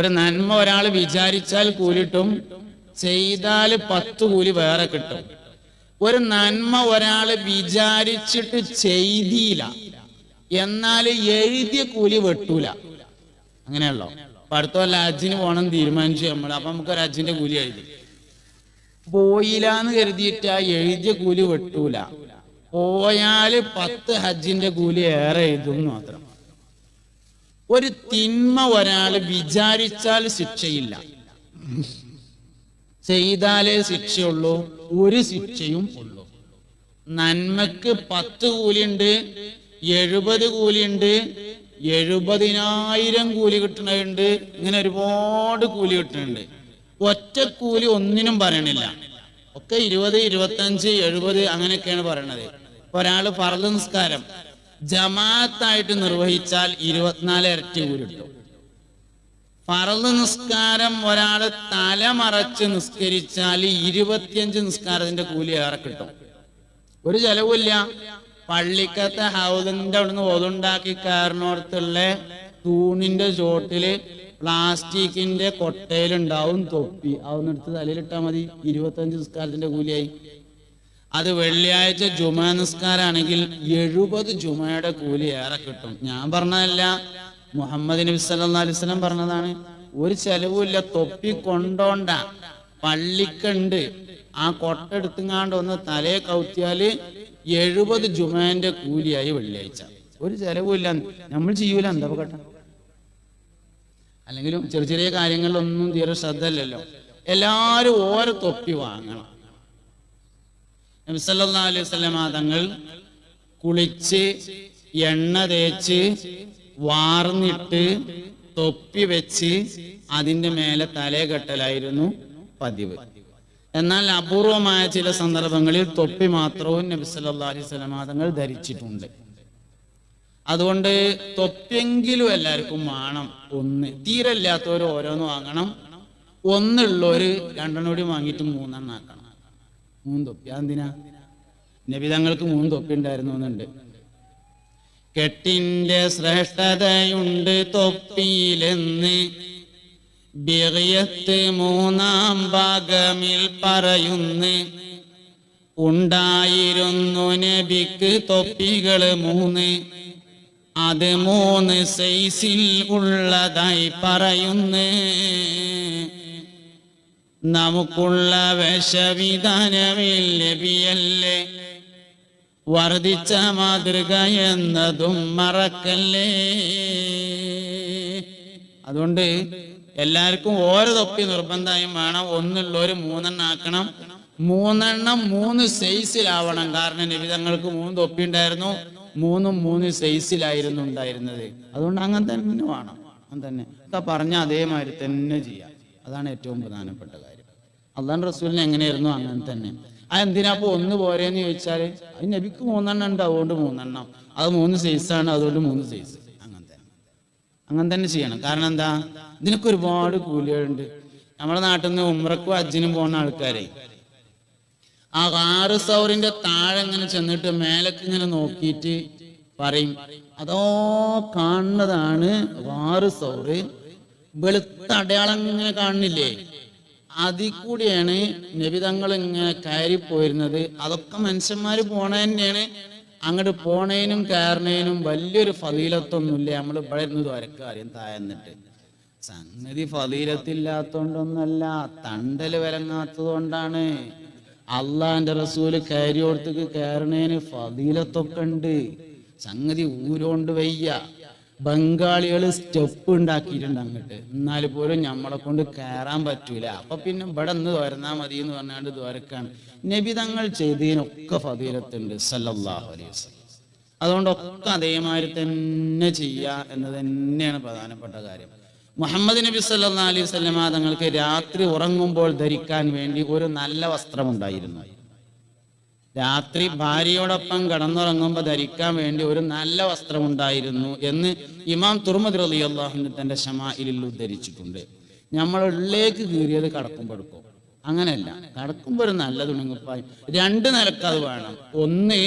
ഒരു നന്മ ഒരാൾ വിചാരിച്ചാൽ കൂലിട്ടും ചെയ്താൽ പത്ത് കൂലി വേറെ കിട്ടും. ഒരു നന്മ ഒരാൾ വിചാരിച്ചിട്ട് ചെയ്തില്ല. എന്നാൽ എഴുതിയ കൂലി വെട്ടൂല. അങ്ങനെയല്ലോ അപ്പൊ അടുത്ത കൊല്ലം ഹജ്ജിന് പോകണം തീരുമാനിച്ചു നമ്മൾ അപ്പൊ നമുക്ക് ഒരു അജിന്റെ കൂലി എഴുതി. പോയില്ലാന്ന് കരുതിയിട്ട് ആ എഴുതിയ കൂലി വെട്ടൂല. പോയാൽ പത്ത് ഹജ്ജിന്റെ കൂലി ഏറെ എഴുതും മാത്രം. ഒരു തിന്മ ഒരാൾ വിചാരിച്ചാൽ ശിക്ഷയില്ല. ചെയ്താലേ ശിക്ഷയുള്ളൂ ഒരു ശിക്ഷയും ഉള്ളൂ. നന്മക്ക് പത്ത് കൂലിയുണ്ട് എഴുപത് കൂലിയുണ്ട് എഴുപതിനായിരം കൂലി കിട്ടുന്നുണ്ട് ഇങ്ങനെ ഒരുപാട് കൂലി കിട്ടുന്നുണ്ട്. ഒറ്റ കൂലി ഒന്നിനും പറയണില്ല. ഒക്കെ ഇരുപത് ഇരുപത്തഞ്ച് എഴുപത് അങ്ങനെയൊക്കെയാണ് പറയണത്. ഒരാൾ ഫർദ് നിസ്കാരം. ജമാഅത്തായിട്ട് നിർവഹിച്ചാൽ ഇരുപത്തിനാല് ഇരട്ടി കൂലി കിട്ടും. ഫറദ് നിസ്കാരം ഒരാൾ തലമറച്ച് നിസ്കരിച്ചാൽ ഇരുപത്തിയഞ്ച് നിസ്കാരത്തിന്റെ കൂലി ഏറെ കിട്ടും. ഒരു ചെലവില്ല. പള്ളിക്കത്തെ ഹൗദിന്റെ അവിടുന്ന് ഒതുണ്ടാക്കി കയറിനോടത്തുള്ള തൂണിന്റെ ചോട്ടിൽ പ്ലാസ്റ്റിക്കിന്റെ കൊട്ടയിലുണ്ടാവും തൊപ്പി. അതൊന്നും എടുത്ത് തലയിലിട്ടാൽ മതി. ഇരുപത്തഞ്ച് നിസ്കാരത്തിന്റെ കൂലിയായി. അത് വെള്ളിയാഴ്ച ജുമ നിസ്കാരാണെങ്കിൽ എഴുപത് ജുമയുടെ കൂലി ഏറെ കിട്ടും. ഞാൻ പറഞ്ഞതല്ല. മുഹമ്മദ് നബി സല്ലല്ലാഹു അലൈഹി വസല്ലം പറഞ്ഞതാണ് ഒരു ചെലവുമില്ല തൊപ്പി കൊണ്ടോണ്ട. പള്ളിക്കുണ്ട്. ആ കൊട്ടെടുത്തുങ്ങാണ്ട് ഒന്ന് തലയെ കൗത്തിയാൽ എഴുപത് ജുമാന്റെ കൂലിയായി വെള്ളിയാഴ്ച. ഒരു ചെലവുമില്ല. നമ്മൾ ചെയ്യൂല എന്താ കേട്ട അല്ലെങ്കിലും ചെറിയ ചെറിയ കാര്യങ്ങളിലൊന്നും തീരെ ശ്രദ്ധ അല്ലല്ലോ എല്ലാരും ഓരോ തൊപ്പി വാങ്ങണം. നബി സല്ലല്ലാഹു അലൈഹി വസല്ലമ തങ്ങൾ കുളിച്ച് എണ്ണ തേച്ച് വാർന്നിട്ട് തൊപ്പി വെച്ച് അതിന്റെ മേലെ തലേ കെട്ടലായിരുന്നു പതിവ്. എന്നാൽ അപൂർവമായ ചില സന്ദർഭങ്ങളിൽ തൊപ്പി മാത്രവും നബി അലൈഹി സ്വലമാതങ്ങൾ തങ്ങൾ ധരിച്ചിട്ടുണ്ട്. അതുകൊണ്ട് തൊപ്പിയെങ്കിലും എല്ലാവർക്കും വേണം. ഒന്ന് തീരെ ഇല്ലാത്തവർ ഓരോന്ന് വാങ്ങണം. ഒന്നുള്ളവര് രണ്ടെണ്ണം കൂടി വാങ്ങിയിട്ട് മൂന്നെണ്ണം ആക്കണം. മൂന്ന് തൊപ്പി. അതെന്തിനാ? നബി തങ്ങൾക്ക് മൂന്ന് തൊപ്പി ഉണ്ടായിരുന്നു എന്നുണ്ട്. കെട്ടിന്റെ ശ്രേഷ്ഠതയുണ്ട് തൊപ്പിയിലെന്ന് ബിറിയത്ത് മൂന്നാം ഭാഗമിൽ പറയുന്നു. ഉണ്ടായിരുന്നു നബിക്ക് തൊപ്പികൾ മൂന്ന്. അത് മൂന്ന് സൈസിൽ ഉള്ളതായി പറയുന്നു. നമുക്കുള്ള വേഷവിധാനമിൽ ലഭിയല്ലേ? വർദ്ധിച്ച മാതൃക എന്നതും മറക്കല്ലേ? അതുകൊണ്ട് എല്ലാവർക്കും ഓരോ തൊപ്പി നിർബന്ധമായും വേണം. ഒന്നുള്ളവര് മൂന്നെണ്ണം ആക്കണം. മൂന്നെണ്ണം മൂന്ന് സൈസിലാവണം. കാരണം നിബിതങ്ങൾക്ക് മൂന്ന് തൊപ്പി ഉണ്ടായിരുന്നു. മൂന്നും മൂന്ന് സൈസിലായിരുന്നു ഉണ്ടായിരുന്നത്. അതുകൊണ്ട് അങ്ങനെ തന്നെ വേണം. അങ്ങനെ തന്നെ. ഒക്കെ പറഞ്ഞ അതേമാതിരി തന്നെ ചെയ്യാം. അതാണ് ഏറ്റവും പ്രധാനപ്പെട്ട കാര്യം. അള്ളാൻ റസൂലിന് എങ്ങനെയായിരുന്നു? അങ്ങനെ തന്നെ. ആ എന്തിനാ അപ്പൊ ഒന്ന് പോരേന്ന് ചോദിച്ചാൽ അത് നബിക്ക് മൂന്നെണ്ണം ഉണ്ട് അതുകൊണ്ട് മൂന്നെണ്ണം. അത് മൂന്ന് സൈസാണ് അതുകൊണ്ട് മൂന്ന് സൈസ് അങ്ങനെ തന്നെ. അങ്ങനെ തന്നെ ചെയ്യണം. കാരണം എന്താ? ഇതിനൊക്കെ ഒരുപാട് കൂലികളുണ്ട്. നമ്മുടെ നാട്ടിൽ നിന്ന് ഉമ്രക്കും അജ്ജിനും പോകുന്ന ആൾക്കാരെ. ആ ആറ് സൗറിന്റെ താഴെ ഇങ്ങനെ ചെന്നിട്ട് മേലക്ക് ഇങ്ങനെ നോക്കിയിട്ട് പറയും അതോ കാണുന്നതാണ് ആറ് സൗറ്? വെളുത്ത അടയാളം ഇങ്ങനെ കാണുന്നില്ലേ? അതിൽ കൂടിയാണ് നബിതങ്ങൾ ഇങ്ങനെ കയറി പോയിരുന്നത് അതൊക്കെ മനുഷ്യന്മാർ പോണ തന്നെയാണ് അങ്ങോട്ട് പോണേനും കയറണേനും വലിയൊരു ഫതീലത്തൊന്നുമില്ല. നമ്മൾ ഇവിടെ ഇരുന്ന് ദ്വരക്ക് അറിയാം താഴ്ന്നിട്ട് സംഗതി ഫതീലത്തില്ലാത്തോണ്ടൊന്നല്ല തണ്ടൽ വരങ്ങാത്തത് കൊണ്ടാണ് അള്ളാന്റെ റസൂൽ കയറിയോടത്തേക്ക് കയറണേന് ഫതീലത്തൊക്കെ ഉണ്ട് സംഗതി ഊരോണ്ട് വയ്യ. ബംഗാളികൾ സ്റ്റെപ്പ് ഉണ്ടാക്കിയിട്ടുണ്ട് അങ്ങോട്ട്. എന്നാൽ പോലും നമ്മളെ കൊണ്ട് കയറാൻ പറ്റൂല. അപ്പൊ പിന്നെ ഇവിടെ നിന്ന് തുരന്നാ മതി എന്ന് പറഞ്ഞാണ്ട് ദ്വാരക്കാണ് നബി തങ്ങൾ ചെയ്തതിനൊക്കെ ഫതീലത്തുണ്ട് സല്ലല്ലാഹു അലൈഹി വസല്ലം. അതുകൊണ്ടൊക്കെ അതേമാതിരി തന്നെ ചെയ്യുക എന്ന് തന്നെയാണ് പ്രധാനപ്പെട്ട കാര്യം. മുഹമ്മദ് നബി സല്ലാ അലൈഹി വസല്ലമ തങ്ങൾക്ക് രാത്രി ഉറങ്ങുമ്പോൾ ധരിക്കാൻ വേണ്ടി ഒരു നല്ല വസ്ത്രമുണ്ടായിരുന്നു. രാത്രി ഭാര്യയോടൊപ്പം കടന്നുറങ്ങുമ്പോൾ ധരിക്കാൻ വേണ്ടി ഒരു നല്ല വസ്ത്രമുണ്ടായിരുന്നു എന്ന് ഇമാം തുറമതി റലി അള്ളാഹുന് തന്റെ ഷമായിലിൽ ഉദ്ധരിച്ചിട്ടുണ്ട്. നമ്മൾ ഉള്ളിലേക്ക് കീറിയത് കടക്കുമ്പോൾ എടുക്കും. അങ്ങനെയല്ല കടക്കുമ്പോൾ ഒരു നല്ല തുണങ്ങിപ്പായി രണ്ട് നിലയ്ക്ക് അത് വേണം. ഒന്ന്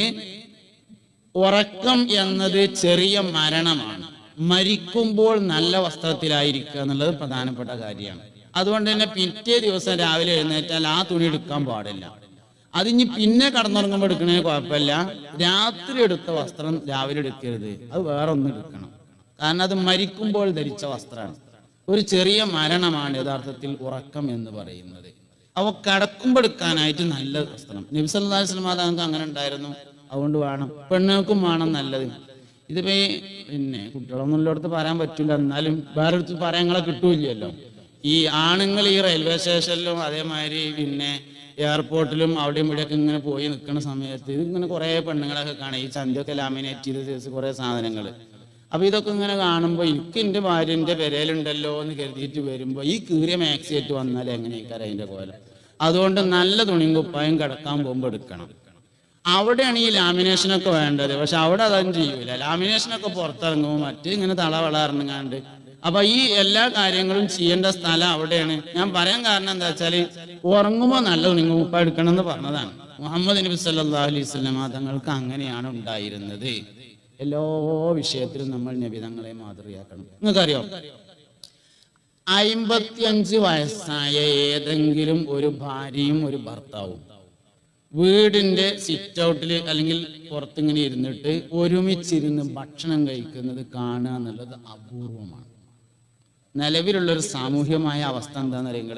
ഉറക്കം എന്നത് ചെറിയ മരണമാണ്. മരിക്കുമ്പോൾ നല്ല വസ്ത്രത്തിലായിരിക്കുക എന്നുള്ളത് പ്രധാനപ്പെട്ട കാര്യമാണ്. അതുകൊണ്ട് തന്നെ പിറ്റേ ദിവസം രാവിലെ എഴുന്നേറ്റാൽ ആ തുണി എടുക്കാൻ പാടില്ല. അതിഞ്ഞ് പിന്നെ കടന്നുറങ്ങുമ്പോൾ എടുക്കണേ കുഴപ്പമില്ല. രാത്രി എടുത്ത വസ്ത്രം രാവിലെ എടുക്കരുത്. അത് വേറെ ഒന്നും എടുക്കണം. കാരണം അത് മരിക്കുമ്പോൾ ധരിച്ച വസ്ത്രമാണ്. ഒരു ചെറിയ മരണമാണ് യഥാർത്ഥത്തിൽ ഉറക്കം എന്ന് പറയുന്നത്. അവ കടക്കുമ്പോൾ എടുക്കാനായിട്ട് നല്ല വസ്ത്രം. നബിസല്ലാ തങ്ങൾക്ക് അങ്ങനെ ഉണ്ടായിരുന്നു. അതുകൊണ്ട് വേണം. പെണ്ണുങ്ങൾക്കും വേണം നല്ലത്. ഇതിപ്പോ പിന്നെ കുട്ടികളൊന്നും ഉള്ളിടത്ത് പറയാൻ പറ്റില്ല. എന്നാലും വേറെ അടുത്ത് പറയാങ്ങളെ കിട്ടൂല്ലല്ലോ. ഈ ആണുങ്ങൾ ഈ റെയിൽവേ സ്റ്റേഷനിലും അതേമാതിരി പിന്നെ എയർപോർട്ടിലും അവിടെയും ഇവിടെയൊക്കെ ഇങ്ങനെ പോയി നിൽക്കുന്ന സമയത്ത് ഇങ്ങനെ കുറേ പെണ്ണുങ്ങളൊക്കെ കാണാം. ഈ ചന്തയൊക്കെ ലാമിനേറ്റ് ചെയ്ത് ചേച്ചി കുറേ സാധനങ്ങൾ അപ്പൊ ഇതൊക്കെ ഇങ്ങനെ കാണുമ്പോൾ എനിക്ക് എന്റെ ഭാര്യന്റെ പെരയിലുണ്ടല്ലോ എന്ന് കരുതിയിട്ട് വരുമ്പോൾ ഈ കീറിയ മാക്സി ആയിട്ട് വന്നാൽ എങ്ങനെയൊക്കെ അതിന്റെ കോലം? അതുകൊണ്ട് നല്ല തുണിയും കുപ്പായും കിടക്കാൻ പോകുമ്പോൾ എടുക്കണം. അവിടെയാണ് ഈ ലാമിനേഷനൊക്കെ വേണ്ടത്. പക്ഷെ അവിടെ അതൊന്നും ചെയ്യൂല. ലാമിനേഷനൊക്കെ പുറത്തിറങ്ങുമ്പോൾ മറ്റേ ഇങ്ങനെ തള ഇറങ്ങാണ്ട് അപ്പൊ ഈ എല്ലാ കാര്യങ്ങളും ചെയ്യേണ്ട സ്ഥലം അവിടെയാണ്. ഞാൻ പറയാൻ കാരണം എന്താ വെച്ചാൽ ഉറങ്ങുമ്പോൾ നല്ല നിങ്ങൾ ഉപ്പ എടുക്കണം എന്ന് പറഞ്ഞതാണ്. മുഹമ്മദ് നബി സല്ലാ അലൈഹി തങ്ങൾക്ക് അങ്ങനെയാണ് ഉണ്ടായിരുന്നത്. എല്ലാ വിഷയത്തിലും നമ്മൾ നബിതങ്ങളെ മാതൃകയാക്കണം. നിങ്ങൾക്കറിയോ? അയിമ്പത്തിയഞ്ച് വയസ്സായ ഏതെങ്കിലും ഒരു ഭാര്യയും ഒരു ഭർത്താവും വീടിന്റെ സിറ്റ് ഔട്ടിൽ അല്ലെങ്കിൽ പുറത്തിങ്ങനെ ഇരുന്നിട്ട് ഒരുമിച്ചിരുന്ന് ഭക്ഷണം കഴിക്കുന്നത് കാണുക എന്നുള്ളത് അപൂർവമാണ്. നിലവിലുള്ള ഒരു സാമൂഹ്യമായ അവസ്ഥ എന്താണെന്ന് അറിയങ്ങൾ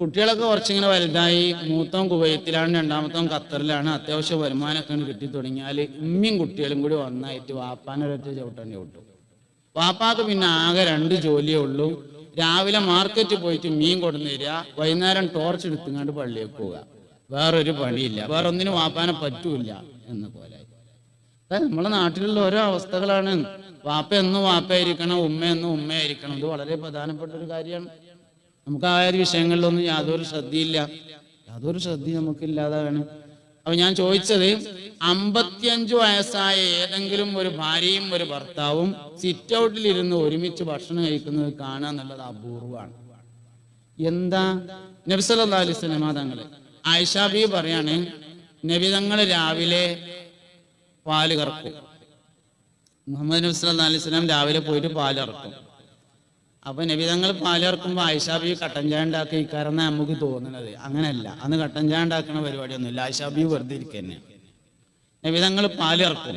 കുട്ടികളൊക്കെ കുറച്ചിങ്ങനെ വലുതായി മൂത്തം കുവൈത്തിലാണ് രണ്ടാമത്തവും ഖത്തറിലാണ് അത്യാവശ്യം വരുമാനമൊക്കെ കിട്ടി തുടങ്ങിയാൽ ഉമ്മയും കുട്ടികളും കൂടി ഒന്നായിട്ട് വാപ്പാനൊരൊറ്റ ചവിട്ടേണ്ടി വിട്ടു. വാപ്പാക്ക് പിന്നെ ആകെ രണ്ട് ജോലിയേ ഉള്ളൂ. രാവിലെ മാർക്കറ്റിൽ പോയിട്ട് മീൻ കൊണ്ടുവന്ന് തരിക വൈകുന്നേരം ടോർച്ച് എടുത്തുങ്ങാണ്ട് പള്ളിയിൽ പോവുക. വേറൊരു പണിയില്ല. വേറൊന്നിനും വാപ്പാനെ പറ്റൂല എന്ന പോലെ. നമ്മളെ നാട്ടിലുള്ള ഓരോ അവസ്ഥകളാണ്. വാപ്പ എന്നും വാപ്പയായിരിക്കണം ഉമ്മ എന്നും ഉമ്മയായിരിക്കണം. ഇത് വളരെ പ്രധാനപ്പെട്ട ഒരു കാര്യമാണ്. നമുക്ക് ആ ഒരു വിഷയങ്ങളിലൊന്നും യാതൊരു ശ്രദ്ധയില്ല. യാതൊരു ശ്രദ്ധ നമുക്ക് ഇല്ലാതാണ് അപ്പൊ ഞാൻ ചോദിച്ചത് അമ്പത്തിയഞ്ചു വയസ്സായ ഏതെങ്കിലും ഒരു ഭാര്യയും ഒരു ഭർത്താവും സിറ്റ് ഔട്ടിൽ ഇരുന്ന് ഒരുമിച്ച് ഭക്ഷണം കഴിക്കുന്നത് കാണുക എന്നുള്ളത് അപൂർവമാണ്. എന്താ? നബിസല്ലാ അലൈഹി തങ്ങൾ ആയിഷാബി പറയാണ് നബി തങ്ങൾ രാവിലെ പാൽ കറക്കും. മുഹമ്മദ് നബി സല്ലാ അലൈഹി സ്വലാം രാവിലെ പോയിട്ട് പാൽ ഇറക്കും അപ്പൊ നബി തങ്ങൾ പാൽ ഇറക്കുമ്പോൾ ആയിഷാബി കട്ടൻ ചായ ഉണ്ടാക്കി ഇക്കാരെന്നാ നമുക്ക് തോന്നുന്നത് അങ്ങനെയല്ല അന്ന് കട്ടൻ ചായ ഉണ്ടാക്കുന്ന പരിപാടിയൊന്നുമില്ല ആയിഷാബി വെറുതെ ഇരിക്കന്നെ. തന്നെ നബി തങ്ങൾ പാൽ ഇറക്കും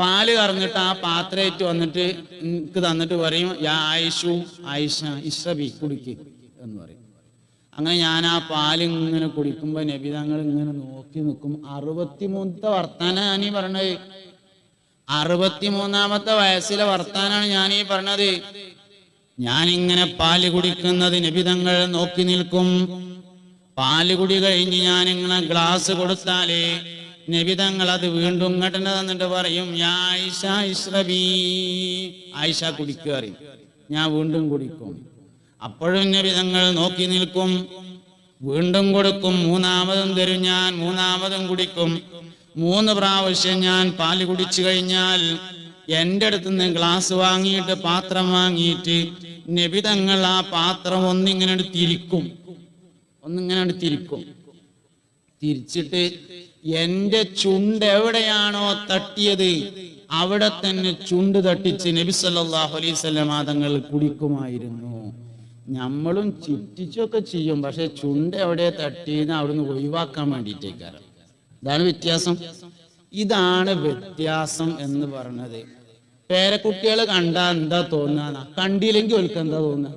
പാൽ കറന്നിട്ട് ആ പാത്രയേറ്റ് വന്നിട്ട് എനിക്ക് തന്നിട്ട് പറയും യാ ആയിഷു ആയിഷ ഇഷബി കുടിക്ക് എന്ന് പറയും. അങ്ങനെ ഞാൻ ആ പാലിങ്ങനെ കുടിക്കുമ്പോ നബി തങ്ങൾ ഇങ്ങനെ നോക്കി നിൽക്കും. അറുപത്തിമൂന്നത്തെ വർത്താന ഞാൻ ഈ പറഞ്ഞത് അറുപത്തിമൂന്നാമത്തെ വയസ്സിലെ വർത്താനാണ് ഞാൻ ഈ പറഞ്ഞത് ഞാനിങ്ങനെ പാൽ കുടിക്കുന്നത് നബിതങ്ങൾ നോക്കി നിൽക്കും. പാൽ കുടി കഴിഞ്ഞ് ഞാൻ ഇങ്ങനെ ഗ്ലാസ് കൊടുത്താലേ നബിതങ്ങൾ അത് വീണ്ടും ഇങ്ങോട്ട് തന്നിട്ട് പറയും ആയിഷ ഇഷ്റബി ആയിഷ കുടിക്കുക ഞാൻ വീണ്ടും കുടിക്കും. അപ്പോഴും നബിതങ്ങൾ നോക്കി നിൽക്കും. വീണ്ടും കൊടുക്കും മൂന്നാമതും തരും ഞാൻ മൂന്നാമതും കുടിക്കും. മൂന്ന് പ്രാവശ്യം ഞാൻ പാൽ കുടിച്ചു കഴിഞ്ഞാൽ എന്റെ അടുത്ത് നിന്ന് ഗ്ലാസ് വാങ്ങിയിട്ട് പാത്രം വാങ്ങിയിട്ട് നബിതങ്ങൾ ആ പാത്രം ഒന്നിങ്ങനെ തിരിക്കും. ഒന്നിങ്ങനെ തിരിക്കും. തിരിച്ചിട്ട് എന്റെ ചുണ്ട് എവിടെയാണോ തട്ടിയത് അവിടെ തന്നെ ചുണ്ട് തട്ടിച്ച് നബി അലൈഹി വസല്ലം തങ്ങൾ കുടിക്കുമായിരുന്നു. നമ്മളും ചുറ്റിച്ചൊക്കെ ചെയ്യും. പക്ഷെ ചുണ്ട് എവിടെ തട്ടിന്ന് അവിടുന്ന് ഒഴിവാക്കാൻ വേണ്ടിയിട്ടേക്കാരം. ഇതാണ് വ്യത്യാസം. ഇതാണ് വ്യത്യാസം എന്ന് പറഞ്ഞത്. പേരക്കുട്ടികളെ കണ്ടാ എന്താ തോന്നാ? കണ്ടില്ലെങ്കിൽ ഓൽക്ക് എന്താ തോന്നുക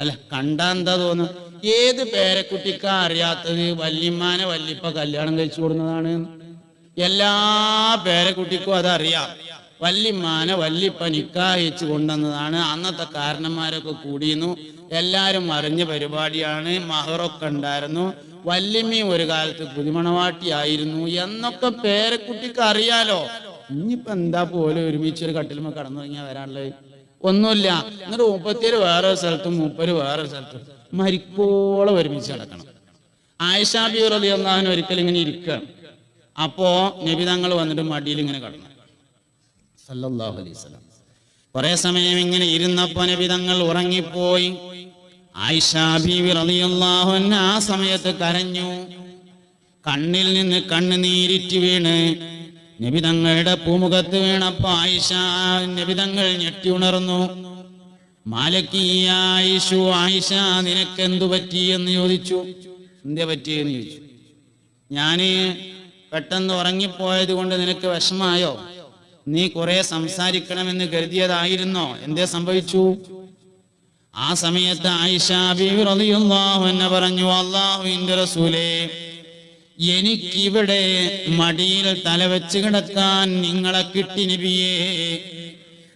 അല്ല കണ്ടാ എന്താ തോന്നുക ഏത് പേരക്കുട്ടിക്കാ അറിയാത്തത്? വല്യമ്മാനെ വല്യപ്പ കല്യാണം കഴിച്ചു കൊടുക്കുന്നതാണ്. എല്ലാ പേരക്കുട്ടിക്കും അതറിയാം. വല്യമ്മാനെ വല്യപ്പ നിക്കാഹിച്ചു കൊണ്ടുവന്നതാണ്. അന്നത്തെ കാരണന്മാരൊക്കെ കൂടിയിരുന്നു. എല്ലാരും അറിഞ്ഞ പരിപാടിയാണ്. മഹറൊക്കെ ഉണ്ടായിരുന്നു. വല്യമ്മയും ഒരു കാലത്ത് പുതുമണവാട്ടിയായിരുന്നു എന്നൊക്കെ പേരക്കുട്ടിക്ക് അറിയാലോ. ഇനിയിപ്പോ എന്താ പോലെ ഒരുമിച്ച് ഒരു കട്ടിലുമ കടന്നു തുടങ്ങിയാൽ വരാനുള്ളത്? ഒന്നുമില്ല. എന്നിട്ട് മുപ്പത്തിയേഴ് വേറെ സ്ഥലത്തും മുപ്പര് വേറെ സ്ഥലത്തും മരിക്കോളം ഒരുമിച്ച് കിടക്കണം ആയിഷാബി റലി അള്ളാഹുൻ ഒരിക്കൽ ഇങ്ങനെ ഇരിക്കുകയാണ് അപ്പോ നബി തങ്ങൾ വന്നിട്ട് മടിയിൽ ഇങ്ങനെ കടന്നു. സല്ലല്ലാഹു അലൈഹി വസല്ലം. കുറെ സമയം ഇങ്ങനെ ഇരുന്നപ്പോ നബി തങ്ങൾ ഉറങ്ങിപ്പോയി. ആ സമയത്ത് കരഞ്ഞു. കണ്ണിൽ നിന്ന് കണ്ണ് നീരിറ്റ് വീണ്. നബിതങ്ങളുടെ പൂമുഖത്ത് വീണപ്പോ ആയിഷ നബിതങ്ങൾ ഞെട്ടി ഉണർന്നു. മാലക്കീയായിഷു ആയിഷ ആയിഷ നിനക്കെന്തു പറ്റി എന്ന് ചോദിച്ചു. എന്തേ പറ്റിയെന്ന് ചോദിച്ചു. ഞാൻ പെട്ടെന്ന് ഉറങ്ങിപ്പോയത് കൊണ്ട് നിനക്ക് വിഷമായോ നീ കുറെ സംസാരിക്കണമെന്ന് കരുതിയതായിരുന്നോ? എന്തേ സംഭവിച്ചു? ആ സമയത്ത് ആയിഷാബിറിയുന്ന പറഞ്ഞു അള്ളാഹുവിന്റെ റസൂലേ എനിക്കിവിടെ മടിയിൽ തലവെച്ച് കിടക്കാൻ നിങ്ങളെ കിട്ടി നബിയേ.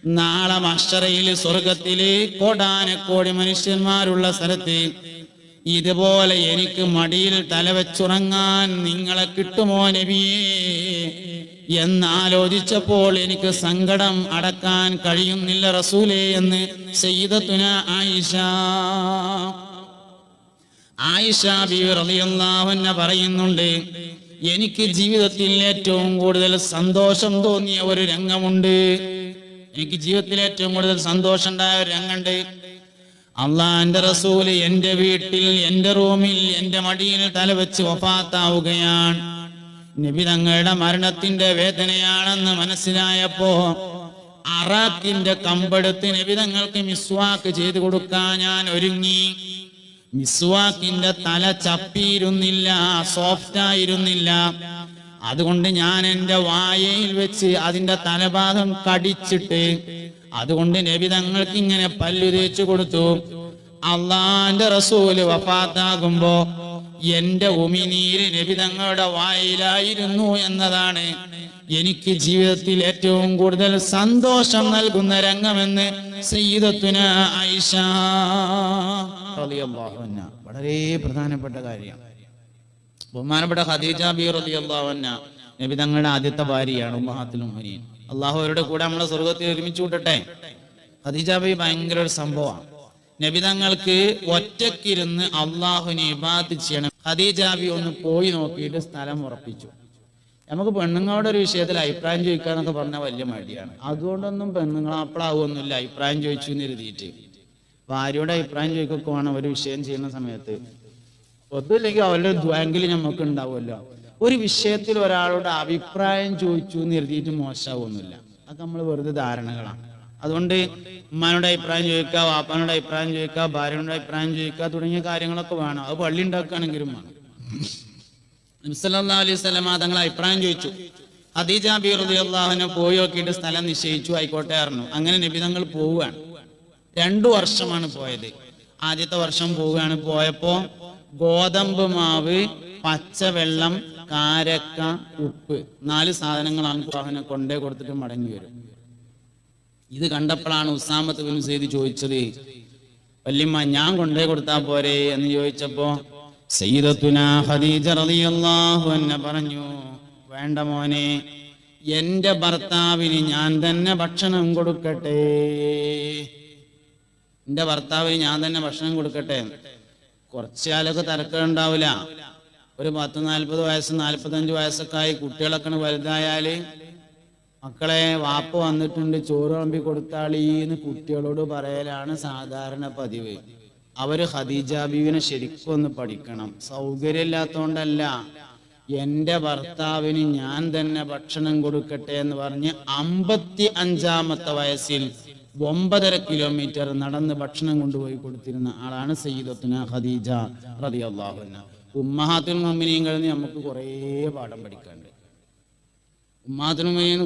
നാളെ മഷറയിൽ സ്വർഗത്തിലെ കോടാനക്കോടി മനുഷ്യന്മാരുള്ള സ്ഥലത്ത് ഇതുപോലെ എനിക്ക് മടിയിൽ തലവെച്ചുറങ്ങാൻ നിങ്ങളെ കിട്ടുമോ നബിയേ? എന്നാലോചിച്ചപ്പോൾ എനിക്ക് സങ്കടം അടക്കാൻ കഴിയുന്നില്ല റസൂലേ എന്ന് സയ്യിദത്തുന ആയിഷ. ആയിഷ അൻഹ പറയുന്നുണ്ട് എനിക്ക് ജീവിതത്തിൽ ഏറ്റവും കൂടുതൽ സന്തോഷം തോന്നിയ ഒരു രംഗമുണ്ട്. എനിക്ക് ജീവിതത്തിൽ ഏറ്റവും കൂടുതൽ സന്തോഷം ഉണ്ടായ ഒരു രംഗമുണ്ട്. അള്ളാന്റെ റസൂൽ എന്റെ വീട്ടിൽ എന്റെ റൂമിൽ എന്റെ മടിയിൽ തലവെച്ച് ഒഫാത്താവുകയാണ് നബി തങ്ങളുടെ മരണത്തിന്റെ വേദനയാണെന്ന് മനസ്സിലായപ്പോ അറാഖിന്റെ കമ്പെടുത്ത് നബി തങ്ങൾക്ക് മിസ്വാക്ക് ചെയ്തു കൊടുക്കാൻ ഞാൻ ഒരുങ്ങി. മിസ്വാക്കിന്റെ തല ചപ്പിയിരുന്നില്ല സോഫ്റ്റ് ആയിരുന്നില്ല അതുകൊണ്ട് ഞാൻ എന്റെ വായയിൽ വെച്ച് അതിന്റെ തലഭാഗം കടിച്ചിട്ട് അതുകൊണ്ട് നബി തങ്ങൾക്ക് ഇങ്ങനെ പല്ലു തേച്ചു കൊടുത്തു. അള്ളാന്റെ റസൂൽ വഫാത്താകുമ്പോ എന്റെ ഉമിനീര് നബി തങ്ങളുടെ വായിലായിരുന്നു എന്നതാണ് എനിക്ക് ജീവിതത്തിൽ ഏറ്റവും കൂടുതൽ സന്തോഷം നൽകുന്ന രംഗമെന്ന് സയ്യിദത്തുന അൻഹ. വളരെ പ്രധാനപ്പെട്ട കാര്യമാണ് ബഹുമാനപ്പെട്ട ഖദീജ ബി റളിയല്ലാഹു അൻഹ. നബി തങ്ങളുടെ ആദ്യത്തെ ഭാര്യയാണ് ഉമ്മഹാത്തുൽ അള്ളാഹു അവരുടെ കൂടെ നമ്മളെ സ്വർഗത്തിൽ ഒരുമിച്ച് കൂട്ടട്ടെ. ഖദീജ ബി ഭയങ്കര ഒരു സംഭവമാണ്. നബി തങ്ങൾക്ക് ഒറ്റക്കിരുന്ന് അള്ളാഹുവിനെ ഇബാദത്ത് ചെയ്യണം. ഖദീജ ബി ഒന്ന് പോയി നോക്കിയിട്ട് സ്ഥലം ഉറപ്പിച്ചു. നമുക്ക് പെണ്ണുങ്ങളുടെ ഒരു വിഷയത്തിൽ അഭിപ്രായം ചോദിക്കാന്നൊക്കെ പറഞ്ഞാൽ വലിയ മടിയാണ്. അതുകൊണ്ടൊന്നും പെണ്ണുങ്ങൾ അപ്പളാവുമൊന്നുമില്ല അഭിപ്രായം ചോദിച്ചു എന്ന് എഴുതിയിട്ട്. ഭാര്യയുടെ അഭിപ്രായം ചോദിക്കുകയാണ് ഒരു വിഷയം ചെയ്യുന്ന സമയത്ത്. ഒന്നുമില്ലെങ്കിൽ അവരുടെ ദ്വാങ്കിൽ നമുക്ക് ഉണ്ടാവുമല്ലോ ഒരു വിഷയത്തിൽ ഒരാളോട് അഭിപ്രായം ചോദിച്ചു എന്ന് എഴുതിയിട്ട് മോശമാവൊന്നുമില്ല. അത് നമ്മൾ വെറുതെ ധാരണകളാണ്. അതുകൊണ്ട് ഉമ്മാനോട് അഭിപ്രായം ചോദിക്കുക വാപ്പാനോട് അഭിപ്രായം ചോദിക്കുക ഭാര്യനോട് അഭിപ്രായം ചോദിക്കുക തുടങ്ങിയ കാര്യങ്ങളൊക്കെ വേണം. അത് പള്ളി ഉണ്ടാക്കുകയാണെങ്കിലും വേണം. അലൈഹി സ്വലമ തങ്ങൾ അഭിപ്രായം ചോദിച്ചു. ഹദീജ ബി റളിയല്ലാഹുവിനെ പോയി നോക്കിയിട്ട് സ്ഥലം നിശ്ചയിച്ചു ആയിക്കോട്ടെ ആയിരുന്നു അങ്ങനെ നബി തങ്ങൾ പോവുകയാണ്. രണ്ടു വർഷമാണ് പോയത്. ആദ്യത്തെ വർഷം പോവുകയാണ്. പോയപ്പോ ഗോതമ്പ് മാവ് പച്ചവെള്ളം കാരക്ക ഉപ്പ്. നാല് സാധനങ്ങളാണ് അവനെ കൊണ്ടേ കൊടുത്തിട്ട് മടങ്ങി വരും. ഇത് കണ്ടപ്പോഴാണ് ഉസാമത്ത് ബിൻ സെയ്ദ് ചോദിച്ചത് വല്യമ്മ ഞാൻ കൊണ്ടേ കൊടുത്താ പോരെ? എന്ന് ചോദിച്ചപ്പോ പറഞ്ഞു വേണ്ട മോനെ എന്റെ ഭർത്താവിന് ഞാൻ തന്നെ ഭക്ഷണം കൊടുക്കട്ടെ. എന്റെ ഭർത്താവിന് ഞാൻ തന്നെ ഭക്ഷണം കൊടുക്കട്ടെ. കുറച്ച് കാലമൊക്കെ തിരക്കുണ്ടാവില്ല ഒരു പത്ത് നാൽപ്പത് വയസ്സ് നാൽപ്പത്തഞ്ച് വയസ്സൊക്കെ ആയി കുട്ടികളൊക്കെ വലുതായാൽ മക്കളെ വാപ്പ വന്നിട്ടുണ്ട് ചോറ് വിളമ്പി കൊടുത്താളീന്ന് കുട്ടികളോട് പറയലാണ് സാധാരണ പതിവ്. അവർ ഖദീജ ബീവിനെ ശരിക്കും ഒന്ന് പഠിക്കണം. സൗകര്യമില്ലാത്തോണ്ടല്ല. എന്റെ ഭർത്താവിന് ഞാൻ തന്നെ ഭക്ഷണം കൊടുക്കട്ടെ എന്ന് പറഞ്ഞ് അമ്പത്തി അഞ്ചാമത്തെ വയസ്സിൽ ഒമ്പതര കിലോമീറ്റർ നടന്ന് ഭക്ഷണം കൊണ്ടുപോയി കൊടുത്തിരുന്ന ആളാണ് സയ്യിദത്തുന ഖദീജ റളിയല്ലാഹു അൻഹ. ഉമ്മഹാത്തുൽ മുഅ്മിനീങ്ങളിൽ നിന്ന് നമുക്ക് കുറേ പാഠം പഠിക്കാനുണ്ട്.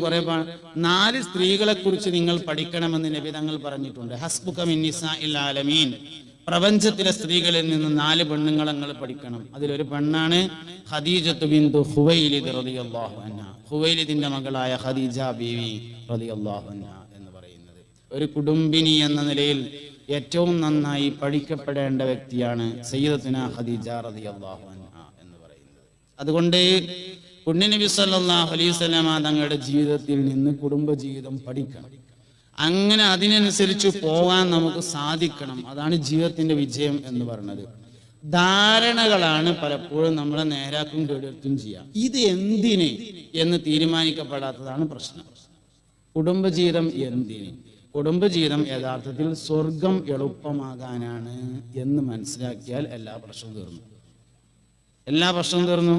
കുറേ കുറെ നാല് സ്ത്രീകളെ കുറിച്ച് നിങ്ങൾ പഠിക്കണമെന്ന് നബി തങ്ങൾ പറഞ്ഞിട്ടുണ്ട്. ഹസ്ബുക മിൻ നിസാഇൽ ആലമീൻ. പ്രപഞ്ചത്തിലെ സ്ത്രീകളിൽ നിന്ന് നാല് പെണ്ണുങ്ങൾ നിങ്ങൾ പഠിക്കണം. അതിലൊരു പെണ്ണാണ് ഖദീജത്തു ബിന്ദു ഹുവൈലിദ് റളിയല്ലാഹു അൻഹ. ഹുവൈലിദിന്റെ മകളായ ഖദീജ ബീവി റളിയല്ലാഹു അൻഹ. ഒരു കുടുംബിനി എന്ന നിലയിൽ ഏറ്റവും നന്നായി പഠിക്കപ്പെടേണ്ട വ്യക്തിയാണ് സയ്യിദത്തിന ഖദീജ റളിയല്ലാഹു അൻഹ എന്ന് പറയുന്നത്. അതുകൊണ്ട് പുണ്യനബി സല്ലല്ലാഹു അലൈഹി വസല്ലമ തങ്ങളുടെ ജീവിതത്തിൽ നിന്ന് കുടുംബ ജീവിതം പഠിക്കണം. അങ്ങനെ അതിനനുസരിച്ച് പോകാൻ നമുക്ക് സാധിക്കണം. അതാണ് ജീവിതത്തിന്റെ വിജയം എന്ന് പറയുന്നത്. ധാരണകളാണ് പലപ്പോഴും നമ്മളെ നേരാക്കും കേടുവരുത്തും ചെയ്യാം. ഇത് എന്തിന് എന്ന് തീരുമാനിക്കപ്പെടാത്തതാണ് പ്രശ്നം. കുടുംബജീവിതം എന്തിന്? കുടുംബജീവിതം യഥാർത്ഥത്തിൽ സ്വർഗം എളുപ്പമാകാനാണ് എന്ന് മനസ്സിലാക്കിയാൽ എല്ലാ പ്രശ്നവും തീർന്നു. എല്ലാ പ്രശ്നവും തീർന്നു.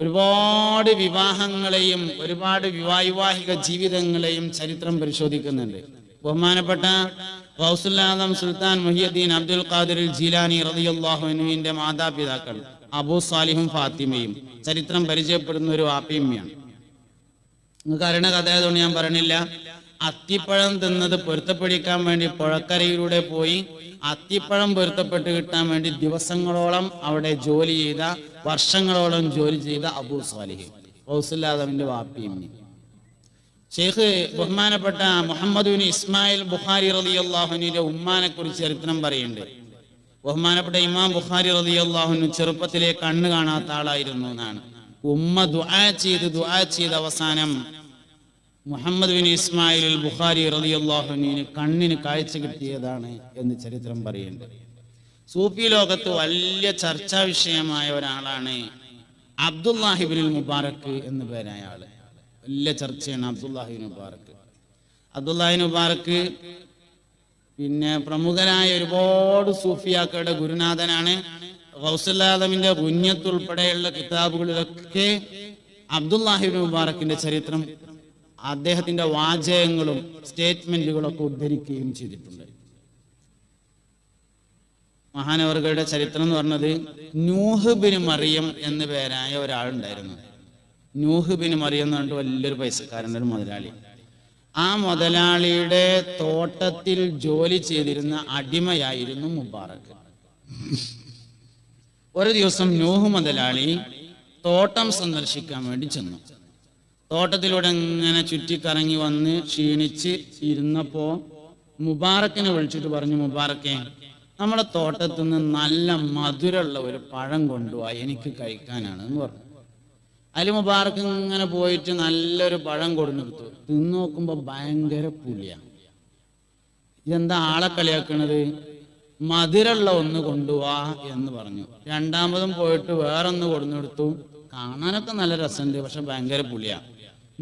ഒരുപാട് വിവാഹങ്ങളെയും ഒരുപാട് വിവാഹിക ജീവിതങ്ങളെയും ചരിത്രം പരിശോധിക്കുന്നുണ്ട്. ബഹുമാനപ്പെട്ട ഫൗസുല്ലാദം Sultan Muhiyuddin Abdul Qadir Jilani റതിയുല്ലാഹുവിന്റെ മാതാപിതാക്കൾ അബൂ സാലിഹും ഫാത്തിമയും ചരിത്രം പരിചയപ്പെടുന്ന ഒരു വാപ്പിയമ്മയാണ് നിങ്ങൾക്ക് അറിയണ കഥ ആയതുകൊണ്ട് ഞാൻ പറയണില്ല അത്തിപ്പഴം തിന്നത് പൊരുത്തപ്പെടിക്കാൻ വേണ്ടി പുഴക്കരയിലൂടെ പോയി അത്തിപ്പഴം പൊരുത്തപ്പെട്ട് കിട്ടാൻ വേണ്ടി ദിവസങ്ങളോളം അവിടെ ജോലി ചെയ്ത വർഷങ്ങളോളം ജോലി ചെയ്ത അബൂ സാലിഹ് ഹൗസുല്ലാദമിന്റെ വാപ്പിയമ്മി ഷെയ്ഖ് ബഹുമാനപ്പെട്ട മുഹമ്മദ് ബിൻ ഇസ്മായിൽ ബുഖാരി റലി അള്ളാഹുനിന്റെ ഉമ്മാനെ കുറിച്ച് ചരിത്രം പറയുന്നുണ്ട്. ബഹുമാനപ്പെട്ട ഇമാം ബുഖാരി റലി അള്ളാഹുനു ചെറുപ്പത്തിലെ കണ്ണ് കാണാത്ത ആളായിരുന്നു എന്നാണ്. ഉമ്മ ദുആ ചെയ്ത് ദുആ ചെയ്ത് അവസാനം മുഹമ്മദ് ബിൻ ഇസ്മായിൽ ബുഖാരി റലി അള്ളാഹുവിന് കണ്ണിന് കാഴ്ച കിട്ടിയതാണ് എന്ന് ചരിത്രം പറയുന്നുണ്ട് സൂഫി ലോകത്ത് വലിയ ചർച്ചാ വിഷയമായ ഒരാളാണ് അബ്ദുല്ലാഹിബിൻ മുബാറക്ക് എന്ന് പേരായ ആൾ. വലിയ ചർച്ചയാണ് അബ്ദുല്ലാഹിബിൻ മുബാറക്ക് അബ്ദുല്ലാഹിബിൻ മുബാറക്ക് പിന്നെ പ്രമുഖനായ ഒരുപാട് സൂഫിയാക്കളുടെ ഗുരുനാഥനാണ്. ഹൗസല്ലാദമിന്റെ പുണ്യത്തുൾപ്പെടെയുള്ള കിതാബുകളിലൊക്കെ അബ്ദുല്ലാഹിബിൻ മുബാറക്കിന്റെ ചരിത്രം അദ്ദേഹത്തിന്റെ വാചകങ്ങളും സ്റ്റേറ്റ്മെന്റുകളൊക്കെ ഉദ്ധരിക്കുകയും ചെയ്തിട്ടുണ്ട്. മഹാനവറുകളുടെ ചരിത്രം എന്ന് പറഞ്ഞത് നൂഹ് മറിയം എന്ന് പേരായ ഒരാളുണ്ടായിരുന്നു. നൂഹ് മറിയം എന്ന് പറഞ്ഞിട്ട് വലിയൊരു പൈസക്കാരന്റെ ഒരു മുതലാളി. ആ മുതലാളിയുടെ തോട്ടത്തിൽ ജോലി ചെയ്തിരുന്ന അടിമയായിരുന്നു മുബാറക്. ഒരു ദിവസം നൂഹ് മുതലാളി തോട്ടം സന്ദർശിക്കാൻ വേണ്ടി ചെന്നു. തോട്ടത്തിലൂടെ ഇങ്ങനെ ചുറ്റിക്കറങ്ങി വന്ന് ക്ഷീണിച്ച് ഇരുന്നപ്പോ മുബാറക്കിനെ വിളിച്ചിട്ട് പറഞ്ഞു മുബാറക്കെ നമ്മുടെ തോട്ടത്തിൽ നിന്ന് നല്ല മധുരമുള്ള ഒരു പഴം കൊണ്ടുപോവാ എനിക്ക് കഴിക്കാനാണ് എന്ന് പറഞ്ഞു. അലി മുബാറക്ക് ഇങ്ങനെ പോയിട്ട് നല്ലൊരു പഴം കൊടുന്നെടുത്തു. തിന്നു നോക്കുമ്പോ ഭയങ്കര പുളിയാണ് ഇതെന്താ ആളെ കളിയാക്കണത്? മധുരമുള്ള ഒന്ന് കൊണ്ടുപോവാ എന്ന് പറഞ്ഞു. രണ്ടാമതും പോയിട്ട് വേറൊന്ന് കൊടുന്നെടുത്തു. കാണാനൊക്കെ നല്ല രസമുണ്ട് പക്ഷെ ഭയങ്കര പുളിയാ.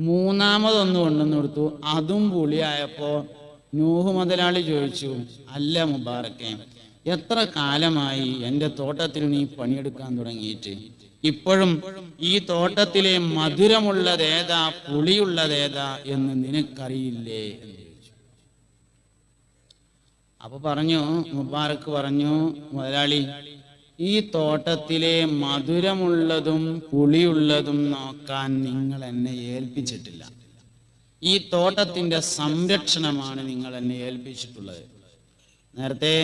മൂന്നാമതൊന്ന് കൊണ്ടുവന്ന് കൊടുത്തു. അതും പുളിയായപ്പോ നൂഹ് മുതലാളി ചോദിച്ചു അല്ല മുബാറക്കെ എത്ര കാലമായി എന്റെ തോട്ടത്തിൽ നീ പണിയെടുക്കാൻ തുടങ്ങിയിട്ട്? ഇപ്പോഴും ഈ തോട്ടത്തിലെ മധുരമുള്ളതേതാ പുളിയുള്ളതേതാ എന്ന് നിനക്കറിയില്ലേ? എന്ന് ചോദിച്ചു. അപ്പൊ പറഞ്ഞു മുബാറക്ക് പറഞ്ഞു മുതലാളി ഈ തോട്ടത്തിലെ മധുരമുള്ളതും പുളിയുള്ളതും നോക്കാൻ നിങ്ങൾ എന്നെ ഏൽപ്പിച്ചിട്ടില്ല. ഈ തോട്ടത്തിന്റെ സംരക്ഷണമാണ് നിങ്ങൾ എന്നെ ഏൽപ്പിച്ചിട്ടുള്ളത്. നേരത്തെ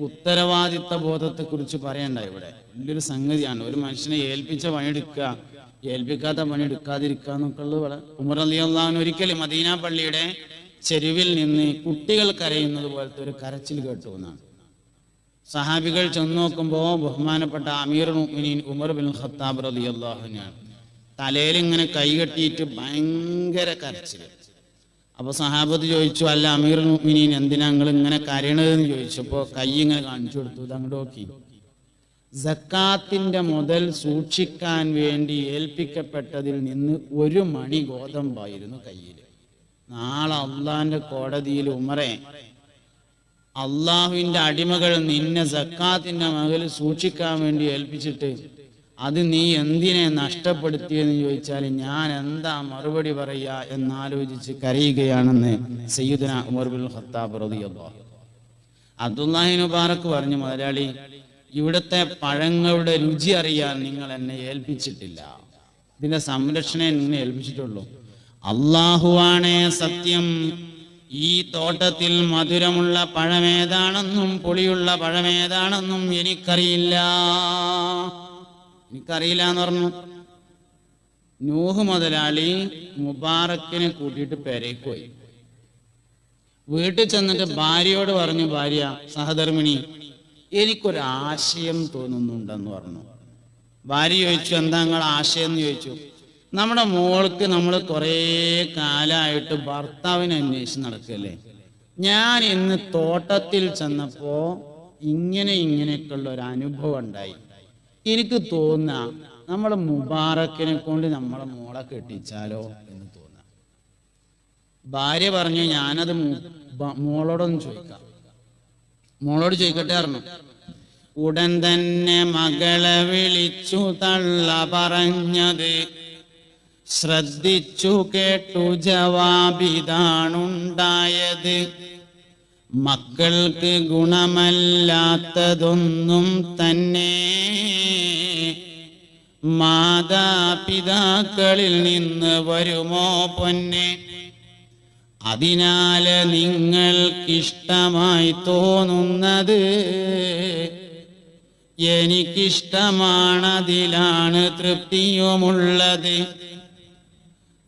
ഉത്തരവാദിത്ത ബോധത്തെ കുറിച്ച് പറയണ്ട ഇവിടെ. വലിയൊരു സംഗതിയാണ്. ഒരു മനുഷ്യനെ ഏൽപ്പിച്ച പണിയെടുക്കുക ഏൽപ്പിക്കാത്ത പണി എടുക്കാതിരിക്കുക എന്നൊക്കെ ഉള്ളത് വളരെ ഉമർ അലി അള്ളഹാൻ ഒരിക്കലും മദീന പള്ളിയുടെ ചെരുവിൽ നിന്ന് കുട്ടികൾ കരയുന്നത് പോലത്തെ ഒരു കരച്ചിൽ കേട്ടു എന്നാണ്. സഹാബികൾ ചെന്ന് നോക്കുമ്പോൾ ബഹുമാനപ്പെട്ട അമീർ മുഅ്മിനീൻ ഉമർ ബിൻ ഖത്താബ് റളിയല്ലാഹുവിനാണ് തലയിൽ ഇങ്ങനെ കൈ കെട്ടിയിട്ട് ഭയങ്കര കരച്ചിൽ അപ്പൊ സഹാബത്ത് ചോദിച്ചു അല്ല അമീർ മുഅ്മിനീൻ എന്തിനാ നിങ്ങൾ ഇങ്ങനെ കരയണതെന്ന് ചോദിച്ചപ്പോ കൈ ഇങ്ങനെ കാണിച്ചു കൊടുത്തു അങ്ങോട്ട് നോക്കി. ജക്കാത്തിന്റെ മുതൽ സൂക്ഷിക്കാൻ വേണ്ടി ഏൽപ്പിക്കപ്പെട്ടതിൽ നിന്ന് ഒരു മണി ഗോതമ്പായിരുന്നു കയ്യിൽ നാളെ അള്ളാന്റെ കോടതിയിൽ ഉമറെ അള്ളാഹുവിന്റെ അടിമകൾ നിന്നെ സക്കാത്തിന്റെ മകൾ സൂക്ഷിക്കാൻ വേണ്ടി ഏൽപ്പിച്ചിട്ട് അത് നീ എന്തിനെ നഷ്ടപ്പെടുത്തിയെന്ന് ചോദിച്ചാൽ ഞാൻ എന്താ മറുപടി പറയുക എന്നാലോചിച്ച് കരയുകയാണെന്ന് സയ്യിദുന ഉമർ ബിൻ ഖത്താബ് റളിയല്ലാഹു മുബാറക്ക് പറഞ്ഞു മുതലാളി ഇവിടുത്തെ പഴങ്ങളുടെ രുചി അറിയാൻ നിങ്ങൾ എന്നെ ഏൽപ്പിച്ചിട്ടില്ല. ഇതിന്റെ സംരക്ഷണം നിന്നെ ഏൽപ്പിച്ചിട്ടുള്ളൂ. അള്ളാഹുവാണേ സത്യം ഈ തോട്ടത്തിൽ മധുരമുള്ള പഴമേതാണെന്നും പുളിയുള്ള പഴമേതാണെന്നും എനിക്കറിയില്ല. എനിക്കറിയില്ല എന്ന് പറഞ്ഞു. നൂഹ് മുതലാളി മുബാറക്കിനെ കൂട്ടിയിട്ട് പെരേക്ക് പോയി. വീട്ടിൽ ചെന്നിട്ട് ഭാര്യയോട് പറഞ്ഞു ഭാര്യ സഹധർമ്മിണി എനിക്കൊരാശയം തോന്നുന്നുണ്ടെന്ന് പറഞ്ഞു. ഭാര്യ ചോദിച്ചു എന്താ നിങ്ങൾ ആശയം എന്ന് ചോദിച്ചു. നമ്മുടെ മോൾക്ക് നമ്മൾ കുറേ കാലമായിട്ട് ഭർത്താവിനെ അന്വേഷിച്ച് നടക്കല്ലേ? ഞാൻ ഇന്ന് തോട്ടത്തിൽ ചെന്നപ്പോ ഇങ്ങനെ ഇങ്ങനെയൊക്കെയുള്ള ഒരു അനുഭവം ഉണ്ടായി. എനിക്ക് തോന്നാ നമ്മളെ മുബാറക്കിനെ കൊണ്ട് നമ്മളെ മോളെ കെട്ടിച്ചാലോ എന്ന് തോന്നാ. ഭാര്യ പറഞ്ഞു ഞാനത് മോളോടൊന്നും ചോദിക്കാം. മോളോട് ചോദിക്കട്ടെ പറഞ്ഞു. ഉടൻ തന്നെ മകളെ വിളിച്ചു തള്ള പറഞ്ഞത് ശ്രദ്ധിച്ചു കേട്ടു ജവാബിതാണുണ്ടായത്. മക്കൾക്ക് ഗുണമല്ലാത്തതൊന്നും തന്നെ മാതാപിതാക്കളിൽ നിന്ന് വരുമോ പൊന്നെ? അതിനാല് നിങ്ങൾക്കിഷ്ടമായി തോന്നുന്നത് എനിക്കിഷ്ടമാണതിലാണ് തൃപ്തിയുമുള്ളത്.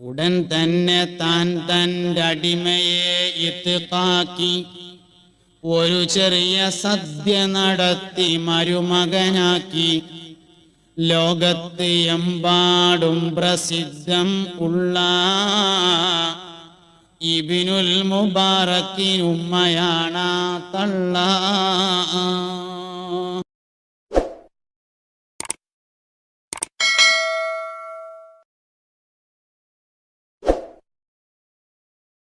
ഉടൻ തന്നെ താൻ തന്റെ അടിമയെ ഇത്തുക്കാക്കി. ഒരു ചെറിയ സദ്യ നടത്തി മരുമകനാക്കി. ലോകത്ത് എമ്പാടും പ്രസിദ്ധം ഉള്ള ഇബിനുൽ മുബാറക്കിനുമ്മയാണ് തള്ള.